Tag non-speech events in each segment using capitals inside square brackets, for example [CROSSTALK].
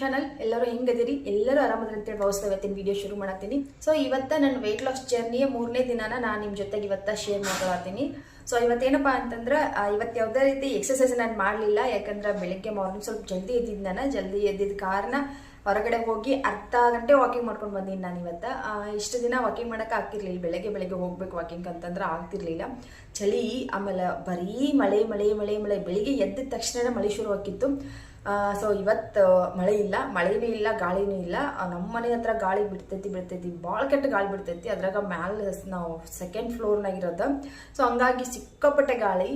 Channel ಎಲ್ಲರೂ ಹೆಂಗದಿರಿ? ಎಲ್ಲರೂ ಆರಾಮದಂತೇಳಿ ಅಂತೇಳಿ ಭಾವಿಸ್ತಾ ಇವತ್ತಿನ ವಿಡಿಯೋ ಶುರು ಮಾಡತ್ತೀನಿ. ಸೊ ಇವತ್ತ ನನ್ನ ವೆಯ್ಟ್ ಲಾಸ್ ಜರ್ನಿಯ ಮೂರನೇ ದಿನಾನ ನಾನು ನಿಮ್ಮ ಜೊತೆಗೆ ಇವತ್ತ ಶೇರ್ ಮಾಡ್ಕೊಳತ್ತೀನಿ. ಸೊ ಇವತ್ತೇನಪ್ಪ ಅಂತಂದ್ರೆ ಇವತ್ತು ಯಾವುದೇ ರೀತಿ ಎಕ್ಸಸೈಸ್ ನಾನು ಮಾಡಲಿಲ್ಲ. ಯಾಕಂದ್ರೆ ಬೆಳಗ್ಗೆ ಮಾರ್ನಿಂಗ್ ಸ್ವಲ್ಪ ಜಲ್ದಿ ಎದ್ದಿದ್ದು ನಾನು, ಜಲ್ದಿ ಎದ್ದಿದ್ದ ಕಾರಣ ಹೊರಗಡೆ ಹೋಗಿ ಅರ್ಧ ಗಂಟೆ ವಾಕಿಂಗ್ ಮಾಡ್ಕೊಂಡು ಬಂದೀನಿ ನಾನು ಇವತ್ತು. ಇಷ್ಟು ದಿನ ವಾಕಿಂಗ್ ಮಾಡೋಕೆ ಆಗ್ತಿರ್ಲಿಲ್ಲ. ಬೆಳಗ್ಗೆ ಬೆಳಗ್ಗೆ ಹೋಗ್ಬೇಕು ವಾಕಿಂಗ್ ಅಂತಂದ್ರೆ ಆಗ್ತಿರ್ಲಿಲ್ಲ. ಚಳಿ, ಆಮೇಲೆ ಬರೀ ಮಳೆ ಮಳೆ ಮಳೆ ಮಳೆ ಬೆಳಿಗ್ಗೆ ಎದ್ದ ತಕ್ಷಣ ಮಳೆ ಶುರು ಆಗಿತ್ತು ಸೊ ಇವತ್ತು ಮಳೆ ಇಲ್ಲ, ಮಳೆನೂ ಇಲ್ಲ, ಗಾಳಿನೂ ಇಲ್ಲ. ನಮ್ಮ ಮನೆ ಹತ್ರ ಗಾಳಿ ಬಿಡ್ತೈತಿ ಬಿಡ್ತೈತಿ ಭಾಳ ಕೆಟ್ಟ ಗಾಳಿ ಬಿಡ್ತೈತಿ. ಅದ್ರಾಗ ಮ್ಯಾಲ ನಾವು ಸೆಕೆಂಡ್ ಫ್ಲೋರ್ನಾಗಿರೋದು ಸೊ ಹಂಗಾಗಿ ಸಿಕ್ಕಾಪಟ್ಟೆ ಗಾಳಿ.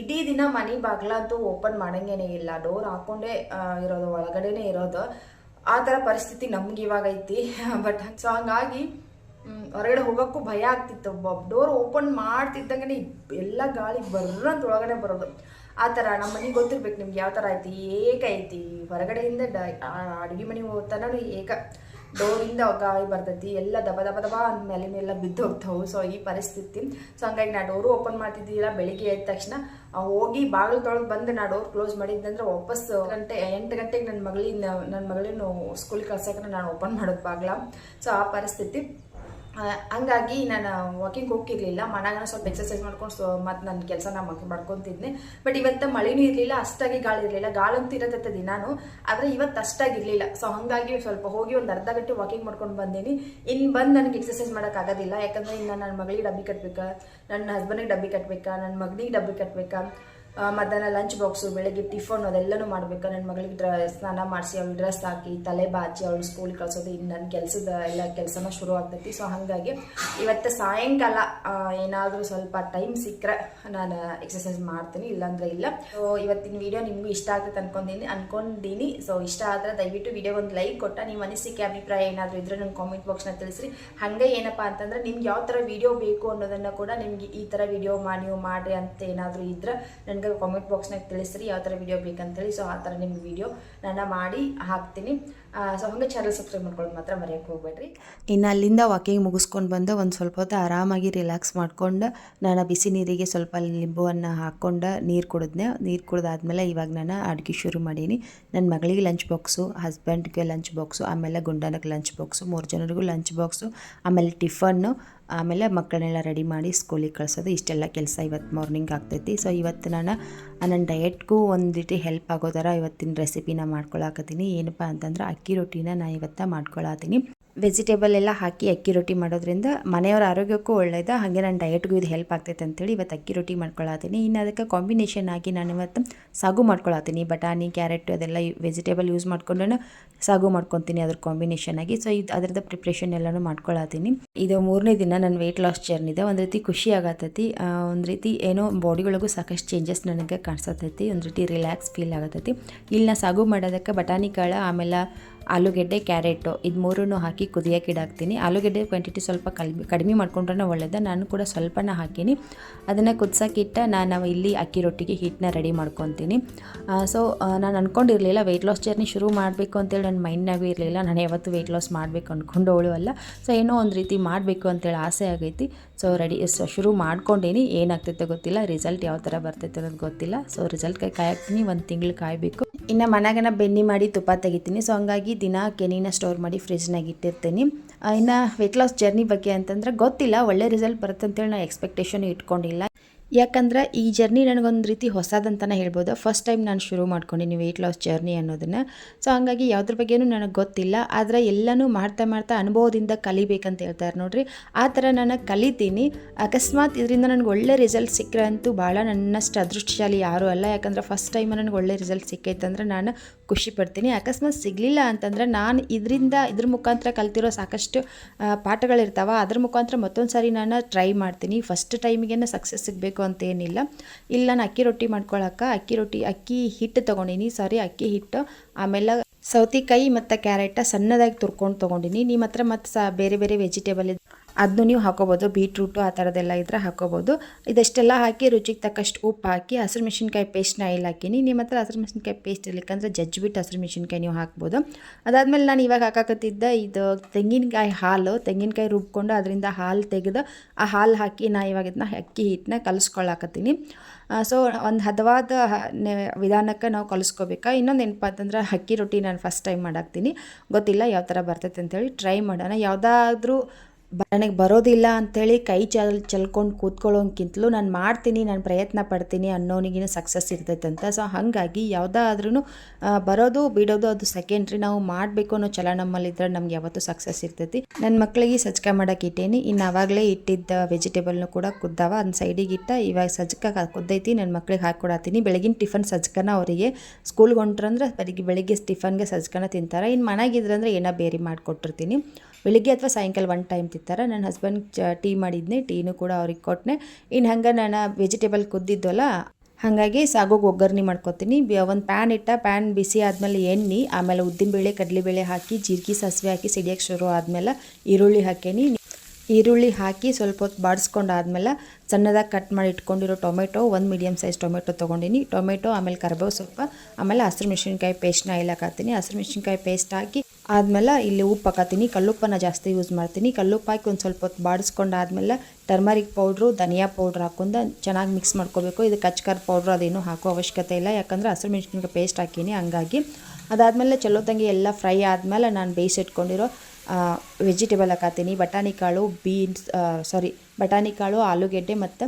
ಇಡೀ ದಿನ ಮನೆ ಬಾಗ್ಲಂತೂ ಓಪನ್ ಮಾಡಂಗೇನೆ ಇಲ್ಲ. ಡೋರ್ ಹಾಕೊಂಡೇ ಇರೋದು, ಒಳಗಡೆನೇ ಇರೋದು. ಆ ಥರ ಪರಿಸ್ಥಿತಿ ನಮ್ಗೆ ಇವಾಗ ಐತಿ. [LAUGHS] ಬಟ್ ಸೊ ಹಂಗಾಗಿ ಹೊರಗಡೆ ಹೋಗೋಕ್ಕೂ ಭಯ ಆಗ್ತಿತ್ತು. ಡೋರ್ ಓಪನ್ ಮಾಡ್ತಿದ್ದಂಗೆ ಎಲ್ಲ ಗಾಳಿ ಬರ್ರಂತ ಒಳಗಡೆ ಬರೋದು. ಆ ಥರ ನಮ್ಮ ಮನೆಗೆ ಗೊತ್ತಿರ್ಬೇಕು ನಿಮ್ಗೆ ಯಾವ ಥರ ಐತಿ ಏಕ ಐತಿ. ಹೊರಗಡೆಯಿಂದ ಡ ಅಡುಗೆ ಮನೆಗೆ ಹೋಗ್ತಾನೂ ಏಕ. ಡೋರಿಂದ ಗಾಳಿ ಬರ್ತೈತಿ ಎಲ್ಲ ದಬ ದಬ ದಬ ಅಂದ ಮೇಲೆ ಮೇಲೆ ಬಿದ್ದು ಹೋಗ್ತಾವೆ. ಸೊ ಈ ಪರಿಸ್ಥಿತಿ. ಸೊ ಹಂಗಾಗಿ ನಾ ಡೋರು ಓಪನ್ ಮಾಡ್ತಿದ್ದಿಲ್ಲ ಬೆಳಿಗ್ಗೆ ಎದ್ದ ತಕ್ಷಣ ಹೋಗಿ ಬಾಗಿಲು ತೊಳಗೆ ಬಂದು ನಾ ಡೋರ್ ಕ್ಲೋಸ್ ಮಾಡಿದ್ದಂದ್ರೆ ವಾಪಸ್ ಗಂಟೆ. ಎಂಟು ಗಂಟೆಗೆ ನನ್ನ ಮಗಳಿನ ನನ್ನ ಮಗಳಿನ ಸ್ಕೂಲಿಗೆ ಕಳ್ಸಕ್ಕೆ ನಾನು ಓಪನ್ ಮಾಡೋದು ಬಾಗ್ಲ. ಸೊ ಆ ಪರಿಸ್ಥಿತಿ. ಹಂಗಾಗಿ ನಾನು ವಾಕಿಂಗ್ ಹೋಗ್ತಿರ್ಲಿಲ್ಲ. ಮನ್ಯಾಗ ಸ್ವಲ್ಪ ಎಕ್ಸಸೈಸ್ ಮಾಡ್ಕೊಂಡು ಸೊ ಮತ್ತು ನನ್ನ ಕೆಲಸ ನಾನು ಮಾಡ್ಕೊತಿದ್ದೆ ಬಟ್ ಇವತ್ತು ಮಳೆನೂ ಇರಲಿಲ್ಲ ಅಷ್ಟಾಗಿ ಗಾಳಿ ಇರಲಿಲ್ಲ. ಗಾಳಂತೂ ಇರತ್ತೆ ದಿನಾನು. ಆದರೆ ಇವತ್ತು ಅಷ್ಟಾಗಿರಲಿಲ್ಲ. ಸೊ ಹಾಗಾಗಿ ಸ್ವಲ್ಪ ಹೋಗಿ ಒಂದು ಅರ್ಧ ಗಂಟೆ ವಾಕಿಂಗ್ ಮಾಡ್ಕೊಂಡು ಬಂದೀನಿ. ಇನ್ನು ಬಂದು ನನಗೆ ಎಕ್ಸರ್ಸೈಸ್ ಮಾಡೋಕ್ಕಾಗೋದಿಲ್ಲ ಯಾಕಂದರೆ ಇನ್ನು ನನ್ನ ಮಗಳಿಗೆ ಡಬ್ಬಿ ಕಟ್ಬೇಕಾ? ನನ್ನ ಹಸ್ಬೆಂಡಿಗೆ ಡಬ್ಬಿ ಕಟ್ಬೇಕಾ? ನನ್ನ ಮಗನಿಗೆ ಡಬ್ಬಿ ಕಟ್ಬೇಕಾ? ಆ, ಮಧ್ಯಾಹ್ನ ಲಂಚ್ ಬಾಕ್ಸು ಬೆಳಗ್ಗೆ ಟಿಫನ್ ಅದೆಲ್ಲನೂ ಮಾಡಬೇಕು. ನನ್ನ ಮಗಳಿಗೆ ಡ್ರ, ಸ್ನಾನ ಮಾಡಿಸಿ, ಅವಳು ಡ್ರೆಸ್ ಹಾಕಿ, ತಲೆ ಬಾಚಿ, ಅವಳು ಸ್ಕೂಲ್ ಕಳ್ಸೋದು. ಇನ್ನು ನನ್ನ ಕೆಲಸದ ಎಲ್ಲ ಕೆಲಸನ ಶುರು ಆಗ್ತೈತಿ. ಸೊ ಹಾಗಾಗಿ ಇವತ್ತು ಸಾಯಂಕಾಲ ಏನಾದರೂ ಸ್ವಲ್ಪ ಟೈಮ್ ಸಿಕ್ಕರೆ ನಾನು ಎಕ್ಸಸೈಸ್ ಮಾಡ್ತೀನಿ. ಇಲ್ಲಾಂದ್ರೆ ಇಲ್ಲ. ಸೊ ಇವತ್ತಿನ ವಿಡಿಯೋ ನಿಮಗೂ ಇಷ್ಟ ಆಗ್ತೈತೆ ಅನ್ಕೊಂಡೀನಿ ಅನ್ಕೊಂಡಿನಿ. ಸೊ ಇಷ್ಟ ಆದರೆ ದಯವಿಟ್ಟು ವಿಡಿಯೋ ಒಂದು ಲೈಕ್ ಕೊಟ್ಟ. ನಿಮ್ಮ ಅನಿಸಿಕೆ, ಅಭಿಪ್ರಾಯ ಏನಾದರೂ ಇದ್ರೆ ನನ್ನ ಕಾಮೆಂಟ್ ಬಾಕ್ಸ್ನ ತಿಳಿಸ್ರಿ. ಹಾಗೆ ಏನಪ್ಪ ಅಂತಂದ್ರೆ ನಿಮ್ಗೆ ಯಾವ ಥರ ವಿಡಿಯೋ ಬೇಕು ಅನ್ನೋದನ್ನು ಕೂಡ ನಿಮಗೆ ಈ ಥರ ವಿಡಿಯೋ ಮಾಡಿ ಮಾಡ್ರಿ ಅಂತ ಏನಾದರೂ ಇದ್ರೆ ನನಗೆ ಕಾಮೆಂಟ್ ಬಾಕ್ಸ್ನಾಗ ತಿಳಿಸ್ರಿ, ಯಾವ ಥರ ವಿಡಿಯೋ ಬೇಕಂತೇಳಿ. ಸೊ ಆ ಥರ ನಿಮ್ಮ ವಿಡಿಯೋ ನಾನು ಮಾಡಿ ಹಾಕ್ತೀನಿ. ಸೊ ಹಂಗೆ ಚಾನಲ್ ಸಬ್ಸ್ಕ್ರೈಬ್ ಮಾಡ್ಕೊಳ್ಳೋದು ಮಾತ್ರ ಮರೆಯೋಕ್ಕೆ ಹೋಗ್ಬೇಡ್ರಿ. ಇನ್ನು ಅಲ್ಲಿಂದ ವಾಕಿಂಗ್ ಮುಗಿಸ್ಕೊಂಡು ಬಂದು ಒಂದು ಸ್ವಲ್ಪ ಹೊತ್ತು ಆರಾಮಾಗಿ ರಿಲ್ಯಾಕ್ಸ್ ಮಾಡ್ಕೊಂಡು ನಾನು ಬಿಸಿ ನೀರಿಗೆ ಸ್ವಲ್ಪ ಲಿಂಬುವನ್ನು ಹಾಕ್ಕೊಂಡು ನೀರು ಕುಡಿದ್ನೆ. ನೀರು ಕುಡ್ದಾದ್ಮೇಲೆ ಇವಾಗ ನಾನು ಅಡುಗೆ ಶುರು ಮಾಡೀನಿ. ನನ್ನ ಮಗಳಿಗೆ ಲಂಚ್ ಬಾಕ್ಸು ಹಸ್ಬೆಂಡ್ಗೆ ಲಂಚ್ ಬಾಕ್ಸು ಆಮೇಲೆ ಗುಂಡನಕ್ಕೆ ಲಂಚ್ ಬಾಕ್ಸು ಮೂರು ಜನರಿಗೂ ಲಂಚ್ ಬಾಕ್ಸು ಆಮೇಲೆ ಟಿಫನ್ನು ಆಮೇಲೆ ಮಕ್ಕಳನ್ನೆಲ್ಲ ರೆಡಿ ಮಾಡಿ ಸ್ಕೂಲಿಗೆ ಕಳಿಸೋದು. ಇಷ್ಟೆಲ್ಲ ಕೆಲಸ ಇವತ್ತು ಮಾರ್ನಿಂಗ್ ಆಗ್ತೈತಿ. ಸೊ ಇವತ್ತು ನಾನು, ನನ್ನ ಡಯೆಟ್ಗೂ ಒಂದು ರೀತಿ ಹೆಲ್ಪ್ ಆಗೋ ಥರ ಇವತ್ತಿನ ರೆಸಿಪಿನ ಮಾಡ್ಕೊಳಕತ್ತೀನಿ. ಏನಪ್ಪ ಅಂತಂದ್ರೆ ಅಕ್ಕಿ ರೊಟ್ಟಿನ ನಾನು ಇವತ್ತು ಮಾಡ್ಕೊಳತ್ತೀನಿ. ವೆಜಿಟೇಬಲ್ ಎಲ್ಲ ಹಾಕಿ ಅಕ್ಕಿ ರೊಟ್ಟಿ ಮಾಡೋದ್ರಿಂದ ಮನೆಯವ್ರ ಆರೋಗ್ಯಕ್ಕೂ ಒಳ್ಳೆಯದು ಹಾಗೆ ನನ್ನ ಡಯಟ್ಗೂ ಇದು ಹೆಲ್ಪ್ ಆಗ್ತೈತೆ ಅಂತೇಳಿ ಇವತ್ತು ಅಕ್ಕಿ ರೊಟ್ಟಿ ಮಾಡ್ಕೊಳತ್ತೀನಿ. ಇನ್ನು ಅದಕ್ಕೆ ಕಾಂಬಿನೇಷನ್ ಆಗಿ ನಾನು ಇವತ್ತು ಸಾಗು ಮಾಡ್ಕೊಳತ್ತೀನಿ. ಬಟಾಣಿ ಕ್ಯಾರೆಟ್ ಅದೆಲ್ಲ ವೆಜಿಟೇಬಲ್ ಯೂಸ್ ಮಾಡ್ಕೊಂಡು ಸಾಗು ಮಾಡ್ಕೊತೀನಿ ಅದ್ರ ಕಾಂಬಿನೇಷನ್ ಆಗಿ. ಸೊ ಇದು ಅದರದ್ದು ಪ್ರಿಪ್ರೇಷನ್ ಎಲ್ಲನೂ ಮಾಡ್ಕೊಳತ್ತೀನಿ. ಇದು ಮೂರನೇ ದಿನ ನನ್ನ ವೆಯ್ಟ್ ಲಾಸ್ ಜರ್ನಿದೆ ಒಂದು ರೀತಿ ಖುಷಿ ಆಗತ್ತೈತಿ ಒಂದು ರೀತಿ ಏನೋ ಬಾಡಿ ಒಳಗೂ ಸಾಕಷ್ಟು ಚೇಂಜಸ್ ನನಗೆ ಕಾಣಿಸತೈತಿ. ಒಂದು ರೀತಿ ರಿಲ್ಯಾಕ್ಸ್ ಫೀಲ್ ಆಗತೈತಿ. ಇಲ್ಲಿ ನಾ ಸಾಗು ಮಾಡೋದಕ್ಕೆ ಬಟಾಣಿ ಕಾಳು, ಆಮೇಲೆ ಆಲೂಗೆಡ್ಡೆ, ಕ್ಯಾರೆಟು ಇದು ಮೂರನ್ನು ಹಾಕಿ ಕುದಿಯೋಕೆ ಇಡಾಕ್ತೀನಿ. ಆಲೂಗೆಡ್ಡೆ ಕ್ವಾಂಟಿಟಿ ಸ್ವಲ್ಪ ಕಲ್ಮಿ ಕಡಿಮೆ ಮಾಡ್ಕೊಂಡ್ರೆ ಒಳ್ಳೇದು. ನಾನು ಕೂಡ ಸ್ವಲ್ಪನ ಹಾಕೀನಿ. ಅದನ್ನು ಕುದಿಸೋಕ್ಕಿಟ್ಟ ನಾನು ಇಲ್ಲಿ ಅಕ್ಕಿ ರೊಟ್ಟಿಗೆ ಹಿಟ್ಟನ್ನ ರೆಡಿ ಮಾಡ್ಕೊತೀನಿ. ಸೊ ನಾನು ಅಂದ್ಕೊಂಡಿರಲಿಲ್ಲ ವೆಯ್ಟ್ ಲಾಸ್ ಜರ್ನಿ ಶುರು ಮಾಡಬೇಕು ಅಂತೇಳಿ. ನನ್ನ ಮೈಂಡ್ನಾಗೂ ಇರಲಿಲ್ಲ. ನಾನು ಯಾವತ್ತೂ ವೆಯ್ಟ್ ಲಾಸ್ ಮಾಡಬೇಕು ಅಂದ್ಕೊಂಡವಳು ಅಲ್ಲ ಸೊ ಏನೋ ಒಂದು ರೀತಿ ಮಾಡಬೇಕು ಅಂತೇಳಿ ಆಸೆ ಆಗೈತಿ. ಸೊ ರೆಡಿ ಸೊ ಶುರು ಮಾಡ್ಕೊಂಡೇನಿ. ಏನಾಗ್ತೈತೆ ಗೊತ್ತಿಲ್ಲ. ರಿಸಲ್ಟ್ ಯಾವ ಥರ ಬರ್ತೈತೆ ಅನ್ನೋದು ಗೊತ್ತಿಲ್ಲ. ಸೊ ರಿಸಲ್ಟ್ಗೆ ಕಾಯಾಕ್ತೀನಿ. ಒಂದು ತಿಂಗಳು ಕಾಯಬೇಕು. ಇನ್ನು ಮನೆಗನ ಬೆನ್ನಿ ಮಾಡಿ ತುಪ್ಪ ತೆಗಿತೀನಿ. ಸೊ ಹಂಗಾಗಿ ದಿನ ಕೆನಿನ ಸ್ಟೋರ್ ಮಾಡಿ ಫ್ರಿಜ್ನಾಗ ಇಟ್ಟಿರ್ತೀನಿ. ಇನ್ನು ವೆಯ್ಟ್ ಲಾಸ್ ಜರ್ನಿ ಬಗ್ಗೆ ಅಂತಂದ್ರೆ ಗೊತ್ತಿಲ್ಲ. ಒಳ್ಳೆ ರಿಸಲ್ಟ್ ಬರುತ್ತೆ ಅಂತೇಳಿ ನಾನು ಎಕ್ಸ್ಪೆಕ್ಟೇಷನ್ ಇಟ್ಕೊಂಡಿಲ್ಲ. ಯಾಕಂದ್ರೆ ಈ ಜರ್ನಿ ನನಗೊಂದು ರೀತಿ ಹೊಸದಂತಲೇ ಹೇಳ್ಬೋದು. ಫಸ್ಟ್ ಟೈಮ್ ನಾನು ಶುರು ಮಾಡ್ಕೊಂಡಿನಿ ವೆಯ್ಟ್ ಲಾಸ್ ಜರ್ನಿ ಅನ್ನೋದನ್ನು. ಸೊ ಹಂಗಾಗಿ ಯಾವುದ್ರ ಬಗ್ಗೆನೂ ನನಗೆ ಗೊತ್ತಿಲ್ಲ. ಆದರೆ ಎಲ್ಲನೂ ಮಾಡ್ತಾ ಮಾಡ್ತಾ ಅನುಭವದಿಂದ ಕಲಿಬೇಕಂತ ಹೇಳ್ತಾರೆ ನೋಡ್ರಿ. ಆ ಥರ ನಾನು ಕಲಿತೀನಿ. ಅಕಸ್ಮಾತ್ ಇದರಿಂದ ನನಗೆ ಒಳ್ಳೆ ರಿಸಲ್ಟ್ ಸಿಕ್ಕರೆ ಅಂತೂ ಭಾಳ ನನ್ನಷ್ಟು ಅದೃಷ್ಟಶಾಲಿ ಯಾರೂ ಅಲ್ಲ. ಯಾಕಂದ್ರೆ ಫಸ್ಟ್ ಟೈಮ್ ನನಗೆ ಒಳ್ಳೆ ರಿಸಲ್ಟ್ ಸಿಕ್ಕೈತಂದ್ರೆ ನಾನು ಖುಷಿ ಪಡ್ತೀನಿ. ಅಕಸ್ಮಾತ್ ಸಿಗಲಿಲ್ಲ ಅಂತಂದ್ರೆ ನಾನು ಇದರಿಂದ ಇದ್ರ ಮುಖಾಂತರ ಕಲ್ತಿರೋ ಸಾಕಷ್ಟು ಪಾಠಗಳಿರ್ತಾವೆ ಪಾಠಗಳಿರ್ತಾವ. ಅದ್ರ ಮುಖಾಂತರ ಮತ್ತೊಂದು ಸಾರಿ ನಾನು ಟ್ರೈ ಮಾಡ್ತೀನಿ. ಫಸ್ಟ್ ಟೈಮಿಗೆ ಸಕ್ಸಸ್ ಸಿಗಬೇಕು ಅಂತ ಏನಿಲ್ಲ ಇಲ್ಲ ನಾನು ಅಕ್ಕಿ ರೊಟ್ಟಿ ಮಾಡ್ಕೊಳಕ್ಕೆ ಅಕ್ಕಿ ರೊಟ್ಟಿ, ಅಕ್ಕಿ ಹಿಟ್ಟು ತೊಗೊಂಡಿನಿ ಸಾರಿ ಅಕ್ಕಿ ಹಿಟ್ಟು. ಆಮೇಲೆ ಸೌತೆಕಾಯಿ ಮತ್ತು ಕ್ಯಾರೆಟ ಸಣ್ಣದಾಗಿ ತುರ್ಕೊಂಡು ತೊಗೊಂಡಿನಿ. ನಿಮ್ಮ ಹತ್ರ ಮತ್ತು ಸಹ ಬೇರೆ ಬೇರೆ ವೆಜಿಟೇಬಲ್ ಅದನ್ನು ನೀವು ಹಾಕೋಬೋದು ಬೀಟ್ರೂಟು ಆ ಥರದ್ದೆಲ್ಲ ಇದ್ರೆ ಹಾಕೋಬೋದು. ಇದಷ್ಟೆಲ್ಲ ಹಾಕಿ ರುಚಿಗೆ ತಕ್ಕಷ್ಟು ಉಪ್ಪು ಹಾಕಿ, ಹಸಿರು ಮೆಣಸಿನ್ಕಾಯಿ ಪೇಸ್ಟ್ನ ಇಲ್ಲಿ ಹಾಕೀನಿ ನಿಮ್ಮ ಹತ್ರ ಹಸಿರು ಮೆಣಸಿನ್ಕಾಯಿ ಪೇಸ್ಟ್ ಇರ್ಲಿಕ್ಕಂದ್ರೆ ಜಜ್ಜಿಬಿಟ್ಟು ಹಸಿರು ಮೆಣಸಿನ್ಕಾಯಿ ನೀವು ಹಾಕ್ಬೋದು. ಅದಾದಮೇಲೆ ನಾನು ಇವಾಗ ಹಾಕಾಕತ್ತಿದ್ದ ಇದು ತೆಂಗಿನಕಾಯಿ ಹಾಲು, ತೆಂಗಿನಕಾಯಿ ರುಬ್ಕೊಂಡು ಅದರಿಂದ ಹಾಲು ತೆಗೆದು ಆ ಹಾಲು ಹಾಕಿ ನಾ ಇವಾಗ ಇದನ್ನ ಅಕ್ಕಿ ಹಿಟ್ಟನ್ನ ಕಲಿಸ್ಕೊಳ್ಳಾಕತ್ತೀನಿ ಸೊ ಒಂದು ಹದವಾದ ವಿಧಾನಕ್ಕೆ ನಾವು ಕಲಿಸ್ಕೋಬೇಕಾ? ಇನ್ನೊಂದು ಏನಪ್ಪ ಅಂತಂದ್ರೆ ಅಕ್ಕಿ ರೊಟ್ಟಿ ನಾನು ಫಸ್ಟ್ ಟೈಮ್ ಮಾಡಾಕ್ತೀನಿ. ಗೊತ್ತಿಲ್ಲ ಯಾವ ಥರ ಬರ್ತೈತೆ ಅಂತೇಳಿ ಟ್ರೈ ಮಾಡೋಣ. ಯಾವುದಾದ್ರೂ ನನಗೆ ಬರೋದಿಲ್ಲ ಅಂಥೇಳಿ ಕೈ ಚಲ್, ಚಲ್ಕೊಂಡು ಕೂತ್ಕೊಳ್ಳೋಕ್ಕಿಂತಲೂ ನಾನು ಮಾಡ್ತೀನಿ, ನಾನು ಪ್ರಯತ್ನ ಪಡ್ತೀನಿ ಅನ್ನೋನಿಗಿನ ಸಕ್ಸಸ್ ಇರ್ತೈತೆ ಅಂತ. ಸೊ ಹಾಗಾಗಿ ಯಾವುದಾದ್ರೂ ಬರೋದು ಬಿಡೋದು ಅದು ಸೆಕೆಂಡ್ರಿ ನಾವು ಮಾಡಬೇಕು ಅನ್ನೋ ಛಲ ನಮ್ಮಲ್ಲಿದ್ದರೆ ನಮ್ಗೆ ಯಾವತ್ತೂ ಸಕ್ಸಸ್ ಇರ್ತೈತಿ. ನನ್ನ ಮಕ್ಕಳಿಗೆ ಸಜ್ಕ ಮಾಡೋಕೆ ಇಟ್ಟೇನಿ. ಇನ್ನು ಆವಾಗಲೇ ಇಟ್ಟಿದ್ದ ವೆಜಿಟೇಬಲ್ನು ಕೂಡ ಕುದ್ದಾವ. ಒಂದು ಸೈಡಿಗೆ ಇಟ್ಟ ಇವಾಗ ಸಜ್ಕ ಕುದ್ದೈತಿ. ನನ್ನ ಮಕ್ಳಿಗೆ ಹಾಕ್ಕೊಡತ್ತೀನಿ ಬೆಳಗಿನ ಟಿಫನ್ ಸಜ್ಕನ ಅವರಿಗೆ ಸ್ಕೂಲ್ಗೆ ಹೊಂಟ್ರಂದ್ರೆ ಬೆಳಿಗ್ಗೆ ಬೆಳಿಗ್ಗೆ ಟಿಫನ್ಗೆ ಸಜ್ಕನ ತಿಂತಾರೆ. ಇನ್ನು ಮನೆಗಿದ್ರಂದ್ರೆ ಏನೋ ಬೇರೆ ಮಾಡಿಕೊಟ್ಟಿರ್ತೀನಿ. ಬೆಳಿಗ್ಗೆ ಅಥವಾ ಸಾಯಂಕಾಲ ಒನ್ ಟೈಮ್ ತಿಂತಾರೆ ನನ್ನ ಹಸ್ಬೆಂಡ್ ಚ ಟೀ ಮಾಡಿದ್ನೆ, ಟೀನು ಕೂಡ ಅವ್ರಿಗೆ ಕೊಟ್ಟನೆ ಇನ್ನು ಹಂಗೆ ನಾನು ವೆಜಿಟೇಬಲ್ ಕುದ್ದಿದ್ವಲ್ಲ ಹಾಗಾಗಿ ಸಾಗೋಗಿ ಒಗ್ಗರಣೆ ಮಾಡ್ಕೊತೀನಿ. ಒಂದು ಪ್ಯಾನ್ ಇಟ್ಟ ಪ್ಯಾನ್ ಬಿಸಿ ಆದಮೇಲೆ ಎಣ್ಣೆ, ಆಮೇಲೆ ಉದ್ದಿನಬೇಳೆ ಕಡಲೆಬೇಳೆ ಹಾಕಿ, ಜೀರಿಗೆ, ಸಾಸಿವೆ ಹಾಕಿ ಸಿಡಿಯೋಕ್ಕೆ ಶುರು ಆದಮೇಲೆ ಈರುಳ್ಳಿ ಹಾಕೇನಿ. ಈರುಳ್ಳಿ ಹಾಕಿ ಸ್ವಲ್ಪ ಹೊತ್ತು ಬಾಡಿಸ್ಕೊಂಡಾದ್ಮೇಲೆ ಸಣ್ಣದಾಗಿ ಕಟ್ ಮಾಡಿ ಇಟ್ಕೊಂಡಿರೋ ಟೊಮೆಟೊ, ಒಂದು ಮೀಡಿಯಮ್ ಸೈಜ್ ಟೊಮೆಟೊ ತೊಗೊಂಡಿನಿ. ಟೊಮೆಟೊ, ಆಮೇಲೆ ಕರ್ಬೇವು ಸ್ವಲ್ಪ ಆಮೇಲೆ ಹಸಿರು ಮೆಣಸಿನ್ಕಾಯಿ ಪೇಸ್ಟ್ನ ಇಲ್ಲ ಹಾಕತ್ತೀನಿ ಹಸಿರು ಮೆಣಸಿನ್ಕಾಯಿ ಪೇಸ್ಟ್ ಹಾಕಿ ಆದಮೇಲೆ ಇಲ್ಲಿ ಉಪ್ಪು ಹಾಕತ್ತೀನಿ. ಕಲ್ಲುಪ್ಪನ ಜಾಸ್ತಿ ಯೂಸ್ ಮಾಡ್ತೀನಿ. ಕಲ್ಲುಪ್ಪು ಹಾಕಿ ಒಂದು ಸ್ವಲ್ಪ ಹೊತ್ತು ಬಾಡಿಸ್ಕೊಂಡಾದ್ಮೇಲೆ ಟರ್ಮರಿಕ್ ಪೌಡ್ರು ಧನಿಯಾ ಪೌಡ್ರ್ ಹಾಕೊಂಡು ಚೆನ್ನಾಗಿ ಮಿಕ್ಸ್ ಮಾಡ್ಕೋಬೇಕು. ಇದು ಕಚ್ಕರ್ ಪೌಡ್ರ್ ಅದೇನು ಹಾಕೋ ಅವಶ್ಯಕತೆ ಇಲ್ಲ. ಯಾಕಂದರೆ ಹಸಿರು ಮೆಣಸಿನ್ಕಾಯಿ ಪೇಸ್ಟ್ ಹಾಕೀನಿ, ಹಂಗಾಗಿ. ಅದಾದಮೇಲೆ ಚಲೋ ತಂಗಿ ಎಲ್ಲ ಫ್ರೈ ಆದಮೇಲೆ ನಾನು ಬೇಯಿಸಿಟ್ಕೊಂಡಿರೋ ವೆಜಿಟೇಬಲ್ ಹಾಕತ್ತೀನಿ. ಬಟಾಣಿ ಕಾಳು ಬೀನ್ಸ್ ಸಾರಿ ಬಟಾಣಿ ಕಾಳು, ಆಲೂಗೆಡ್ಡೆ ಮತ್ತು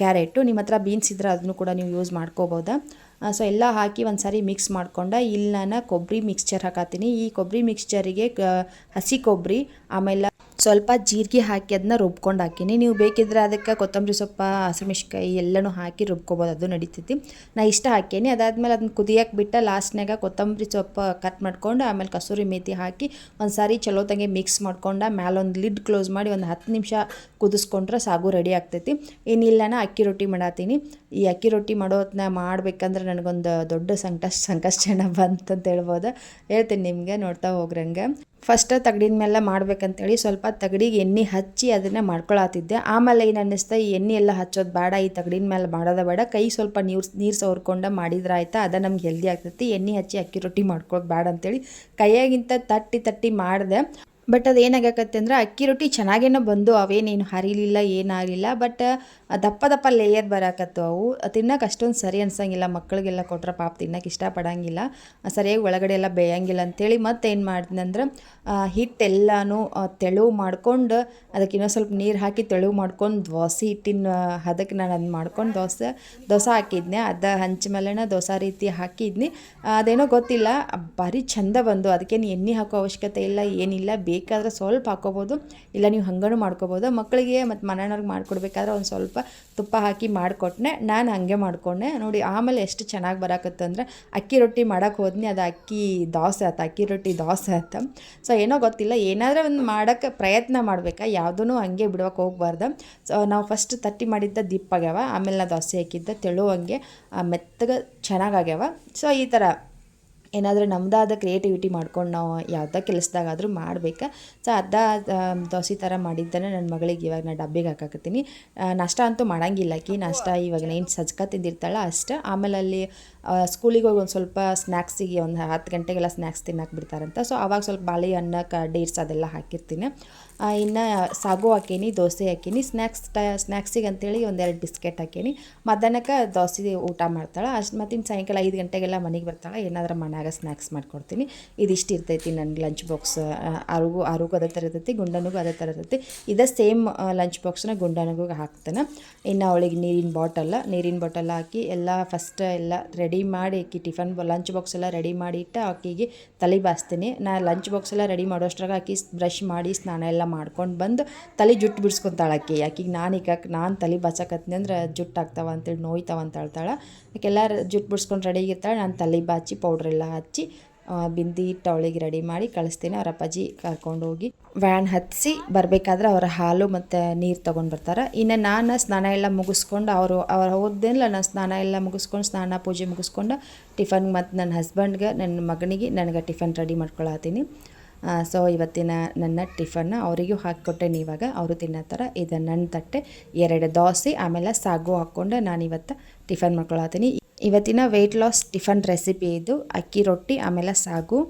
ಕ್ಯಾರೆಟು ನಿಮ್ಮ ಹತ್ರ ಬೀನ್ಸ್ ಇದ್ದರೆ ಅದನ್ನು ಕೂಡ ನೀವು ಯೂಸ್ ಮಾಡ್ಕೋಬೋದಾ? ಸೊ ಎಲ್ಲ ಹಾಕಿ ಒಂದು ಸಾರಿ ಮಿಕ್ಸ್ ಮಾಡ್ಕೊಂಡ ಇಲ್ಲಿ ನಾನು ಕೊಬ್ಬರಿ ಮಿಕ್ಸ್ಚರ್ ಹಾಕತ್ತೀನಿ. ಈ ಕೊಬ್ಬರಿ ಮಿಕ್ಸ್ಚರಿಗೆ ಹಸಿ ಕೊಬ್ಬರಿ ಆಮೇಲೆ ಸ್ವಲ್ಪ ಜೀರಿಗೆ ಹಾಕಿ ಅದನ್ನ ರುಬ್ಕೊಂಡು ಹಾಕೀನಿ. ನೀವು ಬೇಕಿದ್ರೆ ಅದಕ್ಕೆ ಕೊತ್ತಂಬರಿ ಸೊಪ್ಪ ಹಸಿಮೆಣ್ಸಿಕಾಯಿ ಎಲ್ಲನೂ ಹಾಕಿ ರುಬ್ಕೋಬೋದು. ಅದು ನಡೀತೈತಿ. ನಾ ಇಷ್ಟ ಹಾಕೀನಿ. ಅದಾದ್ಮೇಲೆ ಅದನ್ನ ಕುದಿಯಕ್ಕೆ ಬಿಟ್ಟು ಲಾಸ್ಟ್ನಾಗ ಕೊತ್ತಂಬರಿ ಸೊಪ್ಪು ಕಟ್ ಮಾಡ್ಕೊಂಡು, ಆಮೇಲೆ ಕಸೂರಿ ಮೇಥಿ ಹಾಕಿ ಒಂದು ಸಾರಿ ಚಲೋ ತಂಗೆ ಮಿಕ್ಸ್ ಮಾಡ್ಕೊಂಡು, ಮ್ಯಾಲೊಂದು ಲಿಡ್ ಕ್ಲೋಸ್ ಮಾಡಿ ಒಂದು ಹತ್ತು ನಿಮಿಷ ಕುದಿಸ್ಕೊಂಡ್ರೆ ಸಾಗು ರೆಡಿ ಆಗ್ತೈತಿ. ಏನಿಲ್ಲನ ನಾ ಅಕ್ಕಿ ರೊಟ್ಟಿ ಮಾಡತ್ತೀನಿ ಈ ಅಕ್ಕಿ ರೊಟ್ಟಿ ಮಾಡೋದನ್ನ ಮಾಡ್ಬೇಕಂದ್ರೆ ನನಗೊಂದು ದೊಡ್ಡ ಸಂಕಷ್ಟ ಸಂಕಷ್ಟನ ಬಂತಂತ ಹೇಳ್ಬೋದು. ಹೇಳ್ತೀನಿ ನಿಮಗೆ, ನೋಡ್ತಾ ಹೋಗ್ರಂಗೆ ಫಸ್ಟ್ ತಗಡಿನ ಮೇಲೆ ಮಾಡ್ಬೇಕಂತೇಳಿ ಸ್ವಲ್ಪ ತಗಡಿಗೆ ಎಣ್ಣೆ ಹಚ್ಚಿ ಅದನ್ನು ಮಾಡ್ಕೊಳತ್ತಿದ್ದೆ ಆಮೇಲೆ ಏನು ಅನ್ನಿಸ್ತಾ, ಈ ಎಣ್ಣೆ ಎಲ್ಲ ಹಚ್ಚೋದು ಬೇಡ, ಈ ತಗಡಿನ ಮೇಲೆ ಮಾಡೋದ ಬೇಡ. ಕೈ ಸ್ವಲ್ಪ ನೀರು ನೀರು ಸವರ್ಕೊಂಡು ಮಾಡಿದ್ರೆ ಆಯ್ತಾ, ಅದ ನಮ್ಗೆ ಹೆಲ್ದಿ ಆಗ್ತೈತಿ. ಎಣ್ಣೆ ಹಚ್ಚಿ ಅಕ್ಕಿ ರೊಟ್ಟಿ ಮಾಡ್ಕೊಳ್ಳೋದು ಬೇಡ ಅಂತೇಳಿ ಕೈಯಾಗಿಂತ ತಟ್ಟಿ ತಟ್ಟಿ ಮಾಡಿದೆ. ಬಟ್ ಅದು ಏನಾಗತ್ತೆ ಅಂದ್ರೆ ಅಕ್ಕಿ ರೊಟ್ಟಿ ಚೆನ್ನಾಗೇನೋ ಬಂದು ಅವೇನೇನು ಹರಿಲಿಲ್ಲ ಏನಾಗಲಿಲ್ಲ ಬಟ್ ದಪ್ಪ ದಪ್ಪ ಲೇಯರ್ ಬರಾಕತ್ತು ಅವು. ತಿನ್ನೋಕೆ ಅಷ್ಟೊಂದು ಸರಿ ಅನ್ಸಂಗಿಲ್ಲ. ಮಕ್ಕಳಿಗೆಲ್ಲ ಕೊಟ್ರೆ ಪಾಪ ತಿನ್ನೋಕೆ ಇಷ್ಟಪಡಂಗಿಲ್ಲ. ಸರಿಯಾಗಿ ಒಳಗಡೆ ಎಲ್ಲ ಬೇಯಂಗಿಲ್ಲ ಅಂತೇಳಿ ಮತ್ತೆ ಏನು ಮಾಡಿದ್ನಂದ್ರೆ ಹಿಟ್ಟೆಲ್ಲನೂ ತೆಳು ಮಾಡ್ಕೊಂಡು ಅದಕ್ಕೆ ಇನ್ನೊಂದು ಸ್ವಲ್ಪ ನೀರು ಹಾಕಿ ತೆಳು ಮಾಡ್ಕೊಂಡು ದೋಸೆ ಹಿಟ್ಟಿನ ಹದಕ್ಕೆ ನಾನು ಅದನ್ನ ಮಾಡ್ಕೊಂಡು ದೋಸೆ ದೋಸೆ ಹಾಕಿದ್ನೆ. ಅದ ಹಂಚ ಮೇಲೆನ ದೋಸೆ ರೀತಿ ಹಾಕಿದ್ನಿ. ಅದೇನೋ ಗೊತ್ತಿಲ್ಲ. ಭಾರಿ ಚಂದ ಬಂದು, ಅದಕ್ಕೇನು ಎಣ್ಣೆ ಹಾಕೋ ಅವಶ್ಯಕತೆ ಇಲ್ಲ, ಏನಿಲ್ಲ. ಬೇಕಾದ್ರೆ ಸ್ವಲ್ಪ ಹಾಕೋಬೋದು. ಇಲ್ಲ ನೀವು ಹಂಗನೂ ಮಾಡ್ಕೋಬೋದು. ಮಕ್ಕಳಿಗೆ ಮತ್ತು ಮನೆಯವ್ರಿಗೆ ಮಾಡ್ಕೊಡ್ಬೇಕಾದ್ರೆ ಒಂದು ಸ್ವಲ್ಪ ತುಪ್ಪ ಹಾಕಿ ಮಾಡಿಕೊಟ್ನೆ ನಾನು ಹಾಗೆ ಮಾಡಿಕೊಂಡೆ. ನೋಡಿ ಆಮೇಲೆ ಎಷ್ಟು ಚೆನ್ನಾಗಿ ಬರಾಕತ್ತಂದ್ರೆ ಅಕ್ಕಿ ರೊಟ್ಟಿ ಮಾಡೋಕೆ ಹೋದ್ನಿ. ಅದು ಅಕ್ಕಿ ದೋಸೆ ಆತ, ಅಕ್ಕಿ ರೊಟ್ಟಿ ದೋಸೆ ಆತ. ಸೊ ಏನೋ ಗೊತ್ತಿಲ್ಲ, ಏನಾದರೂ ಒಂದು ಮಾಡೋಕ್ಕೆ ಪ್ರಯತ್ನ ಮಾಡಬೇಕಾ? ಯಾವುದೂ ಹಂಗೆ ಬಿಡೋಕೆ ಹೋಗ್ಬಾರ್ದು. ಸೊ ನಾವು ಫಸ್ಟ್ ತಟ್ಟಿ ಮಾಡಿದ್ದ ದಿಪ್ಪಾಗ್ಯವ ಆಮೇಲೆ ನಾ ದೋಸೆ ಹಾಕಿದ್ದ ತೆಳುವಂಗೆ ಮೆತ್ತಗೆ ಚೆನ್ನಾಗಾಗ್ಯಾವ ಸೊ ಈ ಥರ ಏನಾದರೂ ನಮ್ಮದಾದ ಕ್ರಿಯೇಟಿವಿಟಿ ಮಾಡ್ಕೊಂಡು ನಾವು ಯಾವುದೇ ಕೆಲಸದಾಗಾದರೂ ಮಾಡಬೇಕು. ಸೊ ಅದ ದೋಸೆ ಥರ ಮಾಡಿದ್ದಾನೆ ನನ್ನ ಮಗಳಿಗೆ ಇವಾಗ ನಾನು ಡಬ್ಬಿಗೆ ಹಾಕಾಕತ್ತೀನಿ. ನಾಷ್ಟ ಅಂತೂ ಮಾಡಂಗಿಲ್ಲ ಕಿ ನಾಷ್ಟ ಇವಾಗ ಏನು ಸಜ್ಕ ತಿಂದಿರ್ತಾಳೆ ಅಷ್ಟು. ಆಮೇಲೆ ಅಲ್ಲಿ ಸ್ಕೂಲಿಗೆ ಹೋಗಿ ಒಂದು ಸ್ವಲ್ಪ ಸ್ನ್ಯಾಕ್ಸಿಗೆ ಒಂದು ಹತ್ತು ಗಂಟೆಗೆಲ್ಲ ಸ್ನ್ಯಾಕ್ಸ್ ತಿನ್ನಕ್ಕೆ ಬಿಡ್ತಾರಂತ. ಸೊ ಅವಾಗ ಸ್ವಲ್ಪ ಬಾಳೆಹಣ್ಣು ಕ ಡೇಟ್ಸ್ ಅದೆಲ್ಲ ಹಾಕಿರ್ತೀನಿ. ಇನ್ನು ಸಾಗು ಹಾಕೀನಿ, ದೋಸೆ ಹಾಕೀನಿ ಸ್ನ್ಯಾಕ್ಸ್ ಟ ಸ್ನ್ಯಾಕ್ಸಿಗೆ ಅಂತೇಳಿ ಒಂದೆರಡು ಬಿಸ್ಕೆಟ್ ಹಾಕೀನಿ. ಮಧ್ಯಾಹ್ನಕ್ಕೆ ದೋಸೆ ಊಟ ಮಾಡ್ತಾಳೆ. ಅಷ್ಟು ಮತ್ತಿನ್ನು ಸಾಯಂಕಾಲ ಐದು ಗಂಟೆಗೆಲ್ಲ ಮನೆಗೆ ಬರ್ತಾಳೆ. ಏನಾದರೂ ಮನ್ಯಾಗ ಸ್ನ್ಯಾಕ್ಸ್ ಮಾಡ್ಕೊಡ್ತೀನಿ. ಇದಿಷ್ಟು ಇರ್ತೈತಿ ನನ್ನ ಲಂಚ್ ಬಾಕ್ಸ್ ಆರುಗೂ ಅರಗು ಅದೇ ಥರ ಇರ್ತೈತಿ, ಗುಂಡನಿಗೂ ಅದೇ ಥರ ಇರ್ತೈತಿ. ಇದೇ ಸೇಮ್ ಲಂಚ್ ಬಾಕ್ಸ್ನ ಗುಂಡನಿಗೂ ಹಾಕ್ತಾನೆ. ಇನ್ನು ಅವಳಿಗೆ ನೀರಿನ ಬಾಟಲ್ಲ ನೀರಿನ ಬಾಟಲ್ ಹಾಕಿ ಎಲ್ಲ ಫಸ್ಟ್ ಎಲ್ಲ ರೆಡಿ ಮಾಡಿ ಆಕಿ ಟಿಫನ್ ಲಂಚ್ ಬಾಕ್ಸ್ ಎಲ್ಲ ರೆಡಿ ಮಾಡಿ ಇಟ್ಟು ಆಕಿಗೆ ತಲೆ ಬಾಸ್ತೀನಿ. ನಾ ಲಂಚ್ ಬಾಕ್ಸ್ ಎಲ್ಲ ರೆಡಿ ಮಾಡೋಷ್ಟ್ರಾಗ ಆಕಿ ಬ್ರಷ್ ಮಾಡಿ, ಸ್ನಾನ ಎಲ್ಲ ಮಾಡ್ಕೊಂಡು ಬಂದು ತಲೆ ಜುಟ್ಟು ಬಿಡ್ಸ್ಕೊತಾಳಕ್ಕೆ ಯಾಕಿಗೆ ನಾನು ಈಗ ನಾನು ತಲೆ ಬಾಚಕತ್ನಿ ಅಂದ್ರೆ ಜುಟ್ಟು ಆಗ್ತಾವ ಅಂತೇಳಿ ನೋಯ್ತಾವ ಅಂತ ಹೇಳ್ತಾಳೆ. ಆಕೆಲ್ಲ ಜುಟ್ಟು ಬಿಡ್ಸ್ಕೊಂಡು ರೆಡಿ ಆಗಿರ್ತಾಳೆ. ನಾನು ತಲೆ ಬಾಚಿ ಪೌಡ್ರೆಲ್ಲ ಹಚ್ಚಿ ಬಿಂದಿ ಇಟ್ಟು ರೆಡಿ ಮಾಡಿ ಕಳಿಸ್ತೀನಿ. ಅವ್ರ ಅಪ್ಪಾಜಿ ಕರ್ಕೊಂಡೋಗಿ ವ್ಯಾನ್ ಹತ್ತಿಸಿ ಬರಬೇಕಾದ್ರೆ ಅವರ ಹಾಲು ಮತ್ತು ನೀರು ತೊಗೊಂಡು ಬರ್ತಾರೆ. ಇನ್ನು ನಾನು ಸ್ನಾನ ಎಲ್ಲ ಮುಗಿಸ್ಕೊಂಡು ಅವರು, ಅವ್ರು ಹೋದ್ದಿಲ್ಲ ನಾನು ಸ್ನಾನ ಎಲ್ಲ ಮುಗಿಸ್ಕೊಂಡು ಸ್ನಾನ ಪೂಜೆ ಮುಗಿಸ್ಕೊಂಡು ಟಿಫನ್ ಮತ್ತು ನನ್ನ ಹಸ್ಬೆಂಡ್ಗೆ ನನ್ನ ಮಗನಿಗೆ ನನಗೆ ಟಿಫನ್ ರೆಡಿ ಮಾಡ್ಕೊಳತ್ತೀನಿ ಸೊ ಇವತ್ತಿನ ನನ್ನ ಟಿಫನ್ನ ಅವರಿಗೂ ಹಾಕಿಕೊಟ್ಟೆ ಇವಾಗ ಅವರು ತಿನ್ನೋ ಥರ ಇದು ನನ್ನ ತಟ್ಟೆ, ಎರಡು ದೋಸೆ, ಆಮೇಲೆ ಸಾಗು ಹಾಕ್ಕೊಂಡು ನಾನು ಇವತ್ತು ಟಿಫನ್ ಮಾಡ್ಕೊಳತ್ತೀನಿ. ಇವತ್ತಿನ ವೆಯ್ಟ್ ಲಾಸ್ ಟಿಫನ್ ರೆಸಿಪಿ ಇದು. ಅಕ್ಕಿ ರೊಟ್ಟಿ, ಆಮೇಲೆ ಸಾಗು.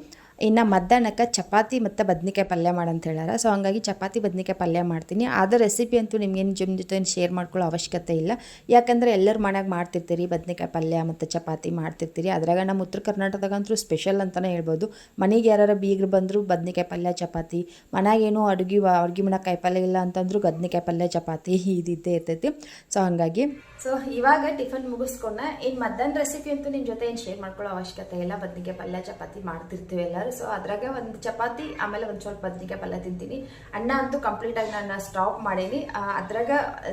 ಇನ್ನು ಮಧ್ಯಾಹ್ನಕ್ಕೆ ಚಪಾತಿ ಮತ್ತು ಬದ್ನಿಕಾಯಿ ಪಲ್ಯ ಮಾಡಂತ ಹೇಳ್ಯಾರ. ಸೊ ಹಂಗಾಗಿ ಚಪಾತಿ, ಬದ್ನಿಕಾಯಿ ಪಲ್ಯ ಮಾಡ್ತೀನಿ. ಆದ ರೆಸಿಪಿ ಅಂತೂ ನಿಮ್ಗೇನು ಜಿಮ್ ಜೊತೆ ಶೇರ್ ಮಾಡ್ಕೊಳ್ಳೋ ಅವಶ್ಯಕತೆ ಇಲ್ಲ. ಯಾಕಂದರೆ ಎಲ್ಲರ ಮನ್ಯಾಗ ಮಾಡ್ತಿರ್ತೀರಿ, ಬದ್ನಿಕಾಯಿ ಪಲ್ಯ ಮತ್ತು ಚಪಾತಿ ಮಾಡ್ತಿರ್ತೀರಿ. ಅದ್ರಾಗ ನಮ್ಮ ಉತ್ತರ ಕರ್ನಾಟಕದಾಗಂತೂ ಸ್ಪೆಷಲ್ ಅಂತಲೇ ಹೇಳ್ಬೋದು. ಮನೆಗೆ ಯಾರು ಬೀಗರು ಬಂದರೂ ಬದ್ನಿಕಾಯಿ ಪಲ್ಯ, ಚಪಾತಿ. ಮನೆಗೇನು ಅಡುಗೆ ಅಡುಗೆ ಮನೆ ಕಾಯಿ ಪಲ್ಯ ಇಲ್ಲ ಅಂತಂದ್ರೂ ಬದ್ನಿಕಾಯಿ ಪಲ್ಯ, ಚಪಾತಿ [LAUGHS] ಇದಿದ್ದೇ ಇರ್ತೈತಿ. ಸೊ ಹಂಗಾಗಿ ಸೊ ಇವಾಗ ಟಿಫನ್ ಮುಗಿಸ್ಕೊಂಡ ಇನ್ನು ಮಧ್ಯಾಹ್ನ ರೆಸಿಪಿ ಅಂತೂ ನಿಮ್ಮ ಜೊತೆ ಏನು ಶೇರ್ ಮಾಡ್ಕೊಳ್ಳೋ ಅವಶ್ಯಕತೆ ಇಲ್ಲ. ಬದ್ನಿಕಾಯಿ ಪಲ್ಯ, ಚಪಾತಿ ಮಾಡ್ತಿರ್ತೀವಿ ಎಲ್ಲರೂ. ಸೊ ಅದ್ರಾಗೆ ಒಂದು ಚಪಾತಿ, ಆಮೇಲೆ ಒಂದು ಸ್ವಲ್ಪ ಬದ್ನಿಕಾಯಿ ಪಲ್ಯ ತಿಂತೀನಿ. ಅನ್ನ ಅಂತೂ ಕಂಪ್ಲೀಟಾಗಿ ನಾನು ಸ್ಟಾಪ್ ಮಾಡೀನಿ. ಅದ್ರಾಗ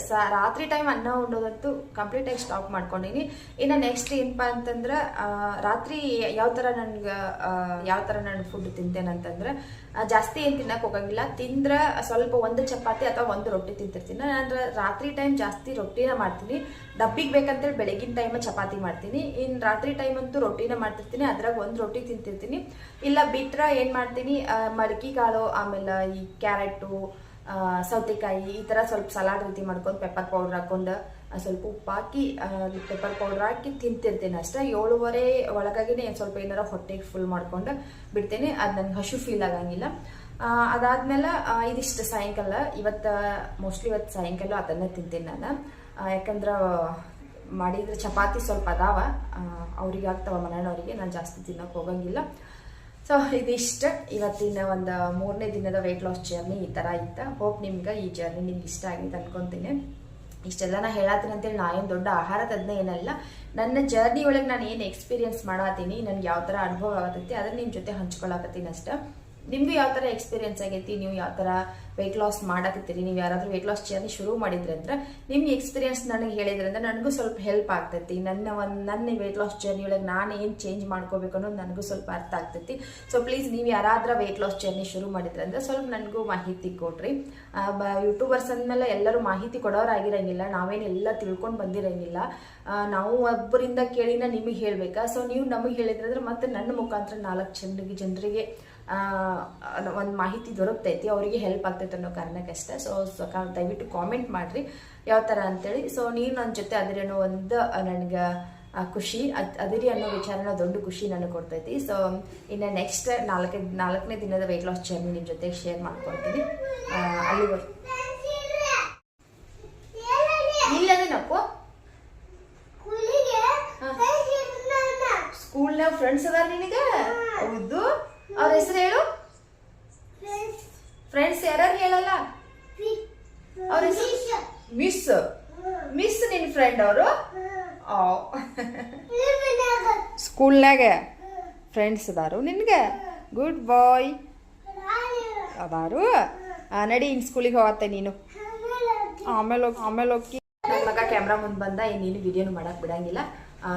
ಸ, ರಾತ್ರಿ ಟೈಮ್ ಅನ್ನ ಉಣ್ಣೋದಂತೂ ಕಂಪ್ಲೀಟಾಗಿ ಸ್ಟಾಪ್ ಮಾಡ್ಕೊಂಡೀನಿ. ಇನ್ನು ನೆಕ್ಸ್ಟ್ ಏನಪ್ಪ ಅಂತಂದ್ರೆ ರಾತ್ರಿ ಯಾವ ಥರ ನನ್ಗೆ ಯಾವ ಥರ ನಾನು ಫುಡ್ ತಿಂತೇನೆ ಅಂತಂದ್ರೆ ಜಾಸ್ತಿ ಏನು ತಿನ್ನಕ್ಕೆ ಹೋಗಂಗಿಲ್ಲ. ತಿಂದ್ರೆ ಸ್ವಲ್ಪ ಒಂದು ಚಪಾತಿ ಅಥವಾ ಒಂದು ರೊಟ್ಟಿ ತಿಂತಿರ್ತೀನಿ. ನಾನು ರಾತ್ರಿ ಟೈಮ್ ಜಾಸ್ತಿ ರೊಟ್ಟಿನ ಮಾಡ್ತೀನಿ. ಡಬ್ಬಿಗೆ ಬೇಕಂತೇಳಿ ಬೆಳಗಿನ ಟೈಮ್ ಚಪಾತಿ ಮಾಡ್ತೀನಿ. ಇನ್ನು ರಾತ್ರಿ ಟೈಮ್ ಅಂತೂ ರೊಟ್ಟಿನ ಮಾಡ್ತಿರ್ತೀನಿ. ಅದ್ರಾಗ ಒಂದು ರೊಟ್ಟಿ ತಿಂತಿರ್ತೀನಿ. ಇಲ್ಲ ಬಿಟ್ರೆ ಏನು ಮಾಡ್ತೀನಿ ಆ, ಮಡಕಿ ಕಾಳು ಆಮೇಲೆ ಈ ಕ್ಯಾರೆಟು ಸೌತೆಕಾಯಿ ಈ ಥರ ಸ್ವಲ್ಪ ಸಲಾಡ್ ರೀತಿ ಮಾಡ್ಕೊಂಡು ಪೆಪ್ಪರ್ ಪೌಡ್ರ್ ಹಾಕೊಂಡು ಸ್ವಲ್ಪ ಉಪ್ಪು ಹಾಕಿ ಪೆಪ್ಪರ್ ಪೌಡ್ರ್ ಹಾಕಿ ತಿಂತಿರ್ತೀನಿ ಅಷ್ಟೇ. ಏಳುವರೆ ಒಳಗಾಗಿನೇ ಸ್ವಲ್ಪ ಏನಾರ ಹೊಟ್ಟೆಗೆ ಫುಲ್ ಮಾಡ್ಕೊಂಡು ಬಿಡ್ತೀನಿ. ಅದು ನನಗೆ ಹಸು ಫೀಲ್ ಆಗಂಗಿಲ್ಲ. ಅದಾದಮೇಲೆ ಇದಿಷ್ಟು ಸಾಯಂಕಾಲ. ಇವತ್ತು ಮೋಸ್ಟ್ಲಿ ಇವತ್ತು ಸಾಯಂಕಾಲ ಅದನ್ನೇ ತಿಂತೀನಿ ನಾನು. ಯಾಕಂದ್ರೆ ಮಾಡಿದ್ರೆ ಚಪಾತಿ ಸ್ವಲ್ಪ ಅದಾವ. ಅವ್ರಿಗೆ ಆಗ್ತಾವ ಮನೆಯವ್ರಿಗೆ. ನಾನು ಜಾಸ್ತಿ ತಿನ್ನೋಕೆ ಹೋಗಂಗಿಲ್ಲ. ಸೊ ಇದಿಷ್ಟ. ಇವತ್ತಿನ ಒಂದು ಮೂರನೇ ದಿನದ ವೆಯ್ಟ್ ಲಾಸ್ ಜರ್ನಿ ಈ ಥರ ಇತ್ತು. ಹೋಪ್ ನಿಮ್ಗೆ ಈ ಜರ್ನಿ ನಿಮ್ಗೆ ಇಷ್ಟ ಆಗಿದೆ ಅನ್ಕೊಂತೀನಿ. ಇಷ್ಟೆಲ್ಲ ನಾ ಹೇಳತ್ತೀನಿ ಅಂತೇಳಿ ನಾ ಏನು ದೊಡ್ಡ ಆಹಾರ ತಜ್ಞ ಏನಲ್ಲ. ನನ್ನ ಜರ್ನಿ ಒಳಗೆ ನಾನು ಏನು ಎಕ್ಸ್ಪೀರಿಯನ್ಸ್ ಮಾಡತ್ತೀನಿ, ನನಗೆ ಯಾವ ಥರ ಅನುಭವ ಆಗತೈತಿ ಅದನ್ನ ನಿಮ್ಮ ಜೊತೆ ಹಂಚ್ಕೊಳಕತ್ತೀನಿ ಅಷ್ಟೇ. ನಿಮ್ಗೂ ಯಾವ ಥರ ಎಕ್ಸ್ಪೀರಿಯನ್ಸ್ ಆಗೈತಿ? ನೀವು ಯಾವ ಥರ ವೆಯ್ಟ್ ಲಾಸ್ ಮಾಡಕತ್ತೀರಿ? ನೀವು ಯಾರಾದರೂ ವೆಯ್ಟ್ ಲಾಸ್ ಜರ್ನಿ ಶುರು ಮಾಡಿದ್ರಿ ಅಂದ್ರೆ ನಿಮ್ಮ ಎಕ್ಸ್ಪೀರಿಯನ್ಸ್ ನನಗೆ ಹೇಳಿದ್ರೆ ಅಂದ್ರೆ ನನಗೂ ಸ್ವಲ್ಪ ಹೆಲ್ಪ್ ಆಗ್ತೈತಿ. ನನ್ನ ಒಂದು, ನನ್ನ ವೆಯ್ಟ್ ಲಾಸ್ ಜರ್ನಿ ಒಳಗೆ ನಾನು ಏನು ಚೇಂಜ್ ಮಾಡ್ಕೋಬೇಕು ಅನ್ನೋದು ನನಗೂ ಸ್ವಲ್ಪ ಅರ್ಥ ಆಗ್ತೈತಿ. ಸೊ ಪ್ಲೀಸ್ ನೀವು ಯಾರಾದರೂ ವೆಯ್ಟ್ ಲಾಸ್ ಜರ್ನಿ ಶುರು ಮಾಡಿದ್ರೆ ಅಂದ್ರೆ ಸ್ವಲ್ಪ ನನಗೂ ಮಾಹಿತಿ ಕೊಡ್ರಿ. ಯೂಟ್ಯೂಬರ್ಸ್ ಅಂದಮೇಲೆ ಎಲ್ಲರೂ ಮಾಹಿತಿ ಕೊಡೋರಾಗಿರಂಗಿಲ್ಲ. ನಾವೇನು ಎಲ್ಲ ತಿಳ್ಕೊಂಡು ಬಂದಿರಂಗಿಲ್ಲ. ನಾವು ಒಬ್ಬರಿಂದ ಕೇಳಿನ ನಿಮಗೆ ಹೇಳ್ಬೇಕಾ? ಸೊ ನೀವು ನಮಗೆ ಹೇಳಿದ್ರೆ ಅಂದ್ರೆ ಮತ್ತೆ ನನ್ನ ಮುಖಾಂತರ ನಾಲ್ಕು ಜನರಿಗೆ ಜನರಿಗೆ ಒಂದು ಮಾಹಿತಿ ದೊರಕ್ತೈತಿ ಅವರಿಗೆ ಹೆಲ್ಪ್ ಆಗ್ತೈತೆ ಅನ್ನೋ ಕಾರಣಕ್ಕಷ್ಟೇ. ಸೊ ದಯವಿಟ್ಟು ಕಾಮೆಂಟ್ ಮಾಡಿರಿ ಯಾವ ಥರ ಅಂತೇಳಿ. ಸೊ ನೀನು ನನ್ನ ಜೊತೆ ಅನ್ನೋ ಒಂದು ನನಗೆ ಖುಷಿ ಅದ್ ಅದಿರಿ ಅನ್ನೋ ವಿಚಾರನ ದೊಡ್ಡ ಖುಷಿ ನನಗೆ ಕೊಡ್ತೈತಿ. ಸೊ ಇನ್ನು ನೆಕ್ಸ್ಟ್ ನಾಲ್ಕೈದು ನಾಲ್ಕನೇ ದಿನದ ವೆಯ್ಟ್ ಲಾಸ್ ಜರ್ನಿ ನಿಮ್ಮ ಜೊತೆ ಶೇರ್ ಮಾಡ್ಕೊಳ್ತೀನಿ. ಆ, ಅಲ್ಲಿವರೆಗೂ ಇಲ್ಲದೇನಪ್ಪು ಸ್ಕೂಲ್ನಾಗ ಫ್ರೆಂಡ್ಸ್ ಅದಾರ ನಿನಗೆ ಹೌದು ಅವ್ರ ಹೆಸರು ಹೇಳು ಫ್ರೆಂಡ್ಸ್ ಯಾರು ಹೇಳಲ್ಲ ಅವ್ರ ಹೆಸರು ಮಿಸ್ ಮಿಸ್ ನಿನ್ ಫ್ರೆಂಡ್ ಅವರು ಸ್ಕೂಲ್ನಾಗ? ಫ್ರೆಂಡ್ಸ್ ಅದಾರು ನಿನಗೆ? ಗುಡ್ ಬಾಯ್ ಅದಾರು? ನಡಿ ಇನ್ನು ಸ್ಕೂಲಿಗೆ ಹೋಗತ್ತೆ ನೀನು. ಆಮೇಲೆ ಹೋಗಿ ಆಮೇಲೆ ಹೋಗಿ. ನನ್ನ ಮಗ ಕ್ಯಾಮ್ರಾ ಮುಂದೆ ಬಂದ ನೀನು ವಿಡಿಯೋನು ಮಾಡೋಕ್ಕೆ ಬಿಡಂಗಿಲ್ಲ.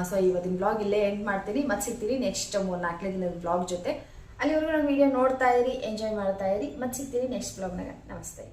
ಸೊ ಇವತ್ತಿನ ಬ್ಲಾಗ್ ಇಲ್ಲೇ ಎಂಡ್ ಮಾಡ್ತೀನಿ. ಮತ್ತೆ ಸಿಗ್ತೀನಿ ನೆಕ್ಸ್ಟ್ ಮೂರು ನಾಲ್ಕನೇ ದಿನದ ಬ್ಲಾಗ್ ಜೊತೆ. ಅಲ್ಲಿವರೆಗೂ ನನ್ನ ವಿಡಿಯೋ ನೋಡ್ತಾ ಇರಿ ಎಂಜಾಯ್ ಮಾಡ್ತಾ ಇರಿ. ಮತ್ತೆ ಸಿಗ್ತೀನಿ ನೆಕ್ಸ್ಟ್ ಬ್ಲಾಗ್ನಾಗ ನಮಸ್ತೆ.